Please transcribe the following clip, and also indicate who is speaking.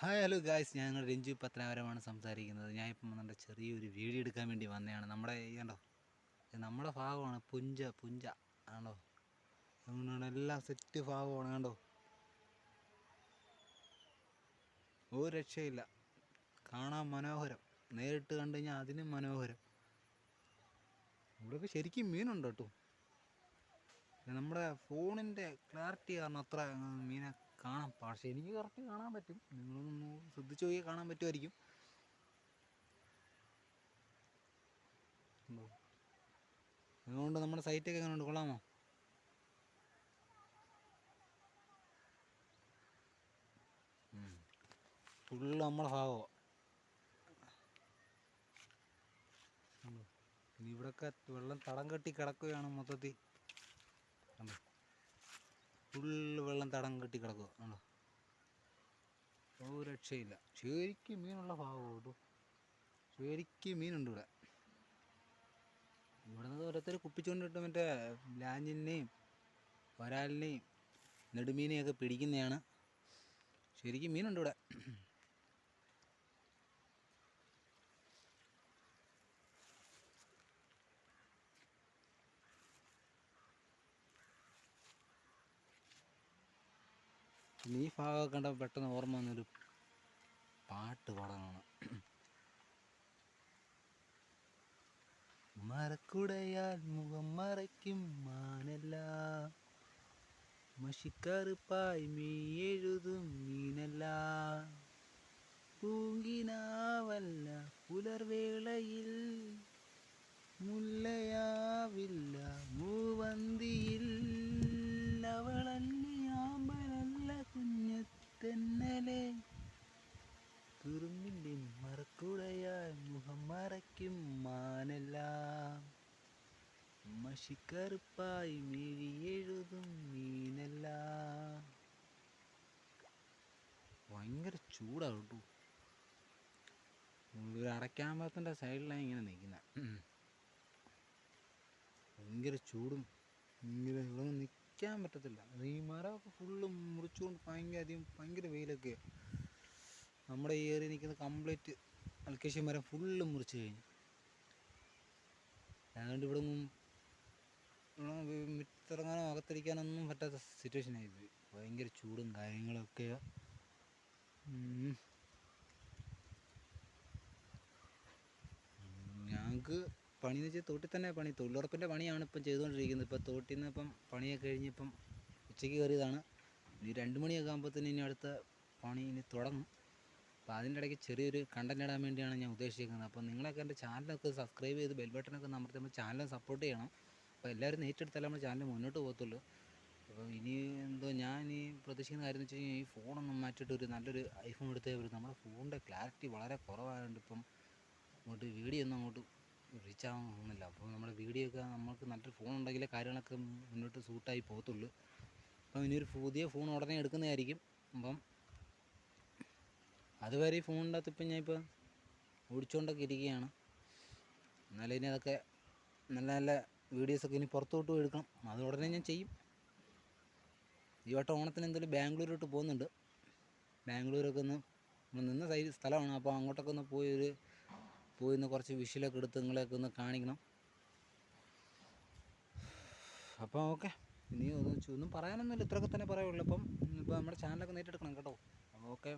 Speaker 1: Hi hello guys ഞാൻ രഞ്ജു പത്രാപരമാണ് സംസാരിക്കുന്നത്. ഞാൻ ഇപ്പം നമ്മുടെ ചെറിയൊരു വീഡിയോ എടുക്കാൻ വേണ്ടി വന്നതാണ്. നമ്മുടെ കണ്ടോ നമ്മുടെ ഭാഗമാണ് പുഞ്ച പുഞ്ച. ആണോ അതുകൊണ്ടാണ് എല്ലാം സെറ്റ് ഭാഗമാണ് കണ്ടോ? ഓ രക്ഷയില്ല. കാണാൻ മനോഹരം. നേരിട്ട് കണ്ടു കഴിഞ്ഞാൽ അതിനും മനോഹരം. ഇവിടെയൊക്കെ ശരിക്കും മീനുണ്ട് കേട്ടോ. നമ്മുടെ ഫോണിന്റെ ക്ലാരിറ്റി കാരണം അത്ര മീനെ കാണാൻ പക്ഷേ എനിക്ക് കറക്റ്റ് കാണാൻ പറ്റും. നിങ്ങളൊന്ന് ശ്രദ്ധിച്ച് നോക്കിയാൽ കാണാൻ പറ്റുമായിരിക്കും. ഉണ്ടോ? അതുകൊണ്ട് നമ്മുടെ സൈറ്റൊക്കെ എങ്ങനെയുണ്ട്? കൊള്ളാമോ? ഫുള്ള് നമ്മളെ ഭാഗമാണ് ഇനി ഇവിടെയൊക്കെ വെള്ളം തടം കെട്ടി കിടക്കുകയാണ് മൊത്തത്തിൽ. കണ്ടോ? ഫുള്ള് വെള്ളം തടം കെട്ടി കിടക്കുക കണ്ടോ? ഒരു രക്ഷയില്ല. ശരിക്കും മീനുള്ള ഭാഗം കേട്ടോ ശരിക്കും മീനുണ്ട് ഇവിടെ. ഇവിടെ നിന്ന് ഓരോരുത്തർ കുപ്പിച്ചുകൊണ്ടിട്ട് മറ്റേ ലാഞ്ചിനെയും വരാലിനെയും നെടുമീനെയൊക്കെ പിടിക്കുന്നതാണ്. ശരിക്കും മീനുണ്ട് ഇവിടെ. ഈ ഭാഗമൊക്കെ കണ്ടപ്പോൾ പെട്ടെന്ന് ഓർമ്മ വന്നൊരു പാട്ട് പാടാനാണ്. മറക്കുടയാൽ മുഖം മറയ്ക്കും മാനല്ല. മഷിക്കറുപ്പായി മീ എഴുതും മീനല്ല. തുറുമ്പിന്റെ മറക്കുടയാൽ മുഖം മറയ്ക്കും മാനെല്ലാം. മഷിക്കറുപ്പായി മിഴിയെഴുതും മീനെല്ലാം. ഭയങ്കര ചൂടാണ് കേട്ടോ. ഒരു അടയ്ക്കാമ്പത്തിന്റെ സൈഡിലാണ് ഇങ്ങനെ നിൽക്കുന്ന. ഭയങ്കര ചൂടും ഇങ്ങനെ ഇവിടെ നിൽക്കാൻ പറ്റത്തില്ല. ഈ മരമൊക്കെ ഫുള്ളും മുറിച്ചുകൊണ്ട് ഭയങ്കര അധികം ഭയങ്കര വെയിലൊക്കെ. നമ്മുടെ ഈ ഏറിയ നിൽക്കുന്ന കംപ്ലീറ്റ് അൽക്കേഷ്യ മരം ഫുള്ള് മുറിച്ച് കഴിഞ്ഞു. അതുകൊണ്ട് ഇവിടെ മുറ്റത്തിറങ്ങാനോ അകത്തിരിക്കാനൊന്നും പറ്റാത്ത സിറ്റുവേഷനായി പോയി. ഭയങ്കര ചൂടും കാര്യങ്ങളൊക്കെ. ഉം. ഞങ്ങൾക്ക് പണി എന്ന് വെച്ചാൽ തോട്ടിൽ തന്നെ പണി. തൊഴിലുറപ്പിന്റെ പണിയാണ് ഇപ്പം ചെയ്തുകൊണ്ടിരിക്കുന്നത്. ഇപ്പം തോട്ടിൽ നിന്ന് ഇപ്പം പണിയൊക്കെ കഴിഞ്ഞ് ഇപ്പം ഉച്ചയ്ക്ക് കയറിയതാണ്. ഇനി രണ്ട് മണിയൊക്കെ ആകുമ്പോഴത്തേന് ഇനി അടുത്ത പണി ഇനി തുടങ്ങും. അപ്പോൾ അതിന്റെ ഇടയ്ക്ക് ചെറിയൊരു കണ്ടന്റ് ഇടാൻ വേണ്ടിയാണ് ഞാൻ ഉദ്ദേശിക്കുന്നത് അപ്പോൾ നിങ്ങളൊക്കെ എന്റെ ചാനലൊക്കെ സബ്സ്ക്രൈബ് ചെയ്ത് ബെൽ ബട്ടനൊക്കെ നമ്മൾ ചാനൽ സപ്പോർട്ട് ചെയ്യണം. അപ്പോൾ എല്ലാവരും നേരിട്ടെടുത്താലേ നമ്മുടെ ചാനൽ മുന്നോട്ട് പോകത്തുള്ളൂ. അപ്പോൾ ഇനി എന്തോ ഞാൻ ഈ പ്രതീക്ഷിക്കുന്ന കാര്യം എന്ന് വെച്ച് കഴിഞ്ഞാൽ ഈ ഫോണൊന്നും മാറ്റിയിട്ട് ഒരു നല്ലൊരു ഐഫോൺ എടുത്തേ വരും നമ്മുടെ ഫോണിന്റെ ക്ലാരിറ്റി വളരെ കുറവായതുകൊണ്ട് ഇപ്പം അങ്ങോട്ട് വീഡിയോ ഒന്നും അങ്ങോട്ട് റീച്ച് ആവുന്നില്ല അപ്പോൾ നമ്മുടെ വീഡിയോ ഒക്കെ നമുക്ക് നല്ലൊരു ഫോൺ ഉണ്ടെങ്കിലേ കാര്യങ്ങളൊക്കെ മുന്നോട്ട് സൂട്ടായി പോകത്തുള്ളൂ. അപ്പം ഇനി ഒരു പുതിയ ഫോൺ ഉടനെ എടുക്കുന്നതായിരിക്കും. അപ്പം അതുവരെ ഈ ഫോണിന്റെ അകത്ത് ഇപ്പം ഞാൻ ഇപ്പം ഓടിച്ചുകൊണ്ടൊക്കെ ഇരിക്കുകയാണ്. എന്നാലും ഇനി അതൊക്കെ നല്ല നല്ല വീഡിയോസൊക്കെ ഇനി പുറത്തോട്ട് എടുക്കണം. അത് ഉടനെ ഞാൻ ചെയ്യും. ഈ വട്ടം ഓണത്തിന് എന്തായാലും ബാംഗ്ലൂരോട്ട് പോകുന്നുണ്ട്. ബാംഗ്ലൂരൊക്കെ ഒന്ന് നമ്മൾ നിന്ന സൈഡ് സ്ഥലമാണ്. അപ്പോൾ അങ്ങോട്ടൊക്കെ ഒന്ന് പോയി ഒരു പോയി ഒന്ന് കുറച്ച് വിഷിലൊക്കെ എടുത്ത് നിങ്ങളെയൊക്കെ ഒന്ന് കാണിക്കണം. അപ്പോൾ ഓക്കെ. ഇനി ഒന്ന് ഒന്നും പറയാനൊന്നുമില്ല. ഇത്രയൊക്കെ തന്നെ പറയുള്ളൂ. അപ്പം ഇപ്പോൾ നമ്മുടെ ചാനലൊക്കെ നേരിട്ടെടുക്കണം കേട്ടോ. ഓക്കെ.